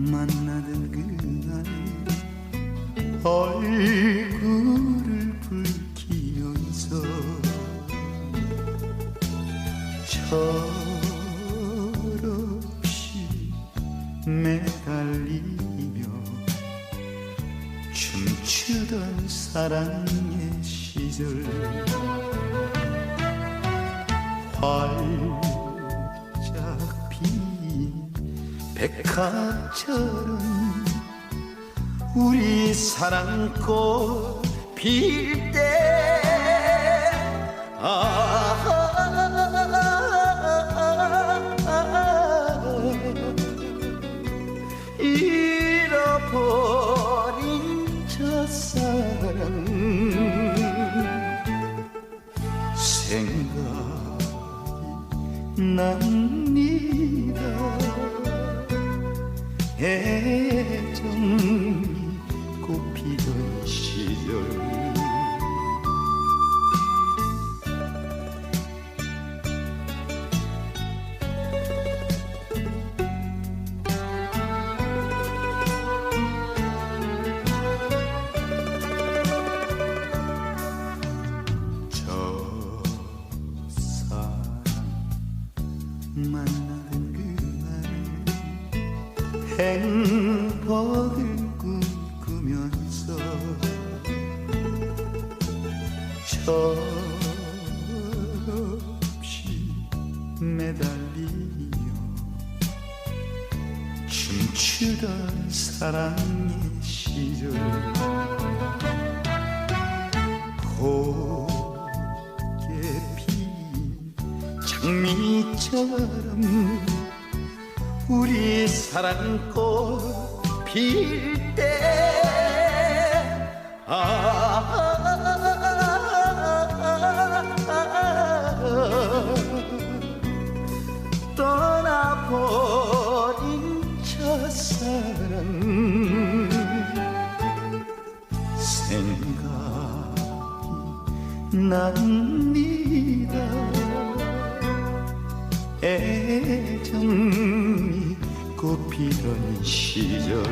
만나던 그날 얼굴을 붉히면서 철없이 매달리며 춤추던 사랑의 시절 활짝 핀 백합처럼 우리 사랑꽃 필때. 잃어버린 첫사랑 생각이 납니다 애정이 꽃피던 시절. 그날 행복을 꿈꾸면서 철없이 매달리며 춤추던 사랑의 시절 곱게 핀 장미처럼 우리 사랑꽃 필때. 떠나버린 첫사랑. 생각이 납니다 피던 시절